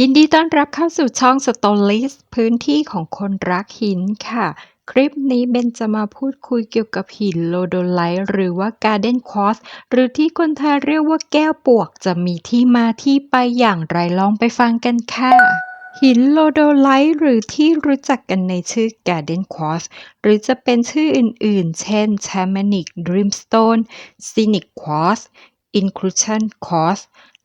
ยินดีต้อนรับเข้าสู่ช่อง Stories พื้นที่ของคนรักหินค่ะ คลิปนี้เบนจะมาพูดคุยเกี่ยวกับหินโลโดไลท์หรือว่า Garden Quartz หรือที่คนไทยเรียกว่าแก้วปวกจะมีที่มาที่ไปอย่างไรลองไปฟังกันค่ะ หินโลโดไลท์หรือที่รู้จักกันในชื่อ Garden Quartz หรือจะเป็นชื่ออื่นๆ เช่น Shamanic Dreamstone Scenic Quartz Inclusion Quartz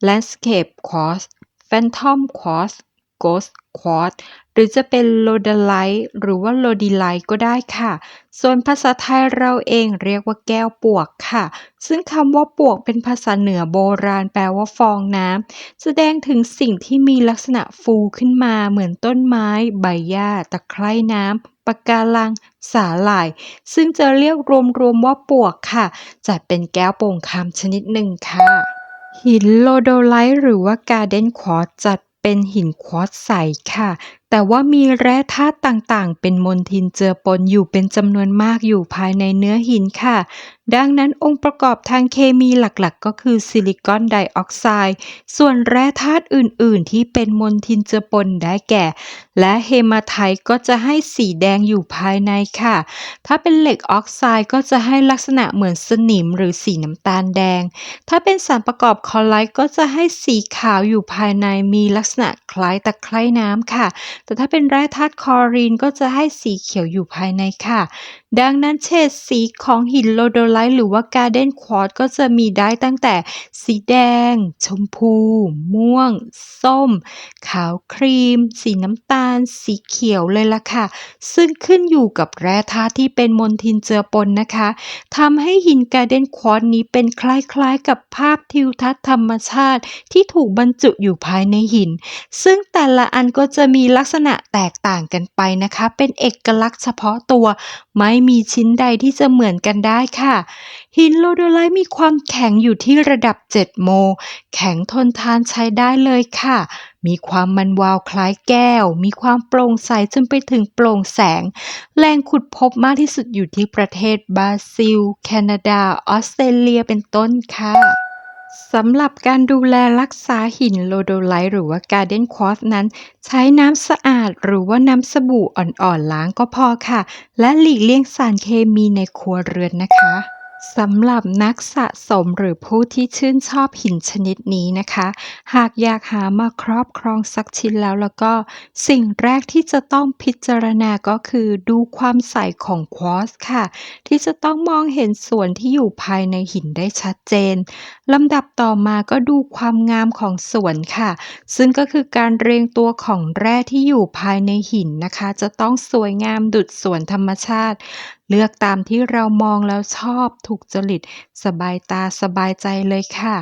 Landscape Quartz Phantom Quartz Ghost Quartz หรือจะเป็นโลด l i t e หรือว่าโลดีไลท์ก็ได้ค่ะ ส่วนภาษาไทยเราเองเรียกว่าแก้วปวกค่ะ ซึ่งคำว่าปวกเป็นภาษาเหนือโบราณแปลว่าฟองน้ำแสดงถึงสิ่งที่มีลักษณะฟูขึ้นมาเหมือนต้นไม้ ใบหญ้า ตะไคร่น้ำปะการัง สาหร่าย ซึ่งจะเรียกรวมๆว่าปวกค่ะจัดเป็นแก้วโป่งคำชนิดหนึ่งค่ะ หินโลโดไลท์หรือว่าการ์เดนควอตจัดเป็นหินควอตใสค่ะ แต่ว่ามีแร่ธาตุต่างๆ เป็นมลทินเจือปนอยู่เป็นจำนวนมากอยู่ภายในเนื้อหินค่ะ ดังนั้นองค์ประกอบทางเคมีหลักๆ ก็คือซิลิคอนไดออกไซด์ ส่วนแร่ธาตุอื่นๆ ที่เป็นมลทินเจือปนได้แก่ และเฮมาไทต์ก็จะให้สีแดงอยู่ภายในค่ะ ถ้าเป็นเหล็กออกไซด์ก็จะให้ลักษณะเหมือนสนิมหรือสีน้ำตาลแดง ถ้าเป็นสารประกอบคอไลท์ก็จะให้สีขาวอยู่ภายในมีลักษณะคล้ายตะไคร่น้ำค่ะ แต่ถ้าเป็นแร่ธาตุคลอรีนก็จะให้สีเขียวอยู่ภายในค่ะ ดังนั้นเฉดสีของหินโลโดไลท์หรือว่าการ์เดนควอตก็จะมีได้ตั้งแต่สีแดง ชมพู ม่วง ส้ม ขาวครีม สีน้ำตาล สีเขียวเลยล่ะค่ะ ซึ่งขึ้นอยู่กับแร่ธาตุที่เป็นมลทินเจือปนนะคะทำให้หินการ์เดนควอตนี้เป็นคล้ายๆ กับภาพทิวทัศน์ธรรมชาติที่ถูกบรรจุอยู่ภายในหิน ซึ่งแต่ละอันก็จะมีลักษณะแตกต่างกันไปนะคะ เป็นเอกลักษณ์เฉพาะตัว ไม่มีชิ้นใดที่จะเหมือนกันได้ค่ะ หินโลโดไลท์มีความแข็งอยู่ที่ระดับ 7 โม แข็งทนทานใช้ได้เลยค่ะ มีความมันวาวคล้ายแก้ว มีความโปร่งใสจนไปถึงโปร่งแสงแหล่งขุดพบมากที่สุดอยู่ที่ประเทศบราซิล แคนาดา ออสเตรเลียเป็นต้นค่ะ สำหรับการดูแลรักษาหินโลโดไลท์หรือว่าการ์เดนควอสนั้น ใช้น้ำสะอาดหรือว่าน้ำสบู่อ่อนๆล้างก็พอค่ะ และหลีกเลี่ยงสารเคมีในครัวเรือนนะคะ สำหรับนักสะสมหรือผู้ที่ชื่นชอบหินชนิดนี้นะคะ หากอยากหามาครอบครองสักชิ้นแล้วแล้วก็ สิ่งแรกที่จะต้องพิจารณาก็คือดูความใสของควอตซ์ค่ะ ที่จะต้องมองเห็นส่วนที่อยู่ภายในหินได้ชัดเจนลำดับต่อมาก็ดูความงามของส่วนค่ะ ซึ่งก็คือการเรียงตัวของแร่ที่อยู่ภายในหินนะคะ จะต้องสวยงามดุจสวนธรรมชาติ เลือกตามที่เรามองแล้วชอบถูกจริต สบายตาสบายใจเลยค่ะ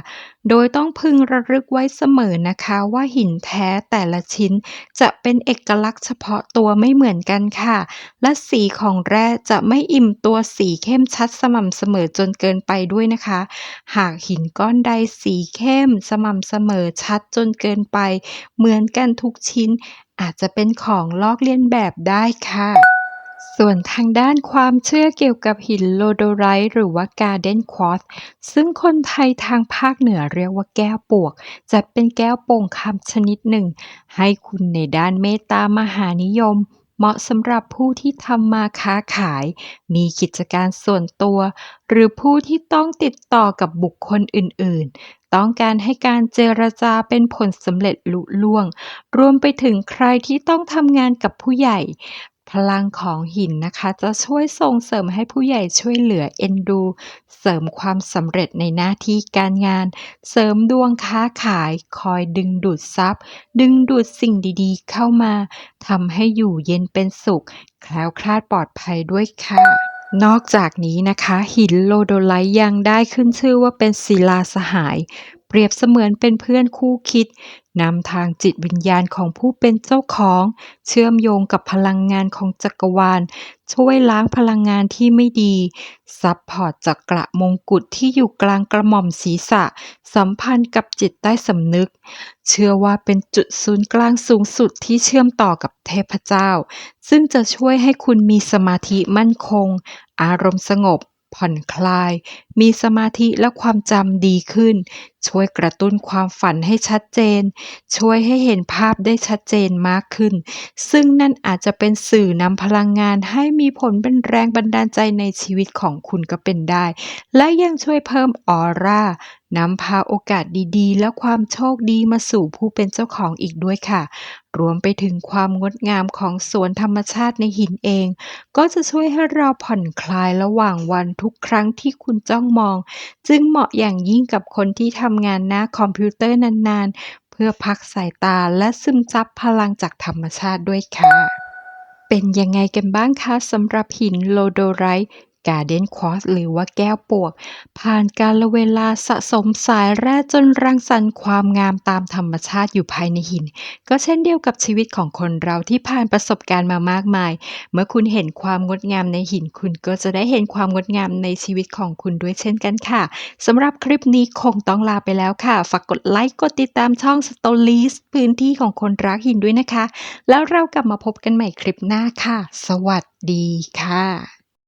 โดยต้องพึงระลึกไว้เสมอนะคะว่าหินแท้แต่ละชิ้น จะเป็นเอกลักษณ์เฉพาะตัวไม่เหมือนกันค่ะ และสีของแร่จะไม่อิ่มตัวสีเข้มชัดสม่ำเสมอจนเกินไปด้วยนะคะ หากหินก้อนใดสีเข้มสม่ำเสมอชัดจนเกินไป เหมือนกันทุกชิ้น อาจจะเป็นของลอกเลียนแบบได้ค่ะ ส่วนทางด้านความเชื่อเกี่ยวกับหินโลโดไรต์หรือว่าการ์เดนควอตซึ่งคนไทยทางภาคเหนือเรียกว่าแก้วปวก จะเป็นแก้วโป่งคำชนิดหนึ่ง ให้คุณในด้านเมตตามหานิยม เหมาะสำหรับผู้ที่ทำมาค้าขาย มีกิจการส่วนตัว หรือผู้ที่ต้องติดต่อกับบุคคลอื่น ๆ ต้องการให้การเจรจาเป็นผลสำเร็จลุล่วง รวมไปถึงใครที่ต้องทำงานกับผู้ใหญ่ พลังของหินนะคะ จะช่วยส่งเสริมให้ผู้ใหญ่ช่วยเหลือเอ็นดู เสริมความสำเร็จในหน้าที่การงาน เสริมดวงค้าขาย คอยดึงดูดทรัพย์ ดึงดูดสิ่งดีๆ เข้ามาทำให้อยู่เย็นเป็นสุข แคล้วคลาดปลอดภัยด้วยค่ะนอกจากนี้นะคะ หินโลโดไลท์ยังได้ขึ้นชื่อว่าเป็นศิลาสหาย เปรียบเสมือนเป็นเพื่อนคู่คิดนำทางจิตวิญญาณของผู้เป็นเจ้าของ เชื่อมโยงกับพลังงานของจักรวาล ช่วยล้างพลังงานที่ไม่ดี ซับพอร์ตจักระมงกุฎที่อยู่กลางกระหม่อมศีรษะ สัมพันธ์กับจิตใต้สำนึก เชื่อว่าเป็นจุดศูนย์กลางสูงสุดที่เชื่อมต่อกับเทพเจ้า ซึ่งจะช่วยให้คุณมีสมาธิมั่นคง อารมณ์สงบผ่อนคลาย มีสมาธิและความจำดีขึ้น ช่วยกระตุ้นความฝันให้ชัดเจน ช่วยให้เห็นภาพได้ชัดเจนมากขึ้น ซึ่งนั่นอาจจะเป็นสื่อนำพลังงานให้มีผลเป็นแรงบันดาลใจในชีวิตของคุณก็เป็นได้ และยังช่วยเพิ่มออร่านำพาโอกาสดีๆ และความโชคดีมาสู่ผู้เป็นเจ้าของอีกด้วยค่ะ รวมไปถึงความงดงามของสวนธรรมชาติในหินเอง ก็จะช่วยให้เราผ่อนคลายระหว่างวันทุกครั้งที่คุณจ้องมอง จึงเหมาะอย่างยิ่งกับคนที่ทำงานหน้าคอมพิวเตอร์นานๆ เพื่อพักสายตาและซึมซับพลังจากธรรมชาติด้วยค่ะ เป็นยังไงกันบ้างคะสำหรับหินโลโดไรต์ การ์เดนควอสหรือว่าแก้วปวก ผ่านการละเวลาสะสมสายแร่จนรังสรรค์ความงามตามธรรมชาติอยู่ภายในหิน ก็เช่นเดียวกับชีวิตของคนเราที่ผ่านประสบการณ์มามากมาย เมื่อคุณเห็นความงดงามในหินคุณก็จะได้เห็นความงดงามในชีวิตของคุณด้วยเช่นกันค่ะสำหรับคลิปนี้คงต้องลาไปแล้วค่ะ ฝากกดไลค์กดติดตามช่อง s t o r i e s พื้นที่ของคนรักหินด้วยนะคะ แล้วเรากลับมาพบกันใหม่คลิปหน้าค่ะ สวัสดีค่ะ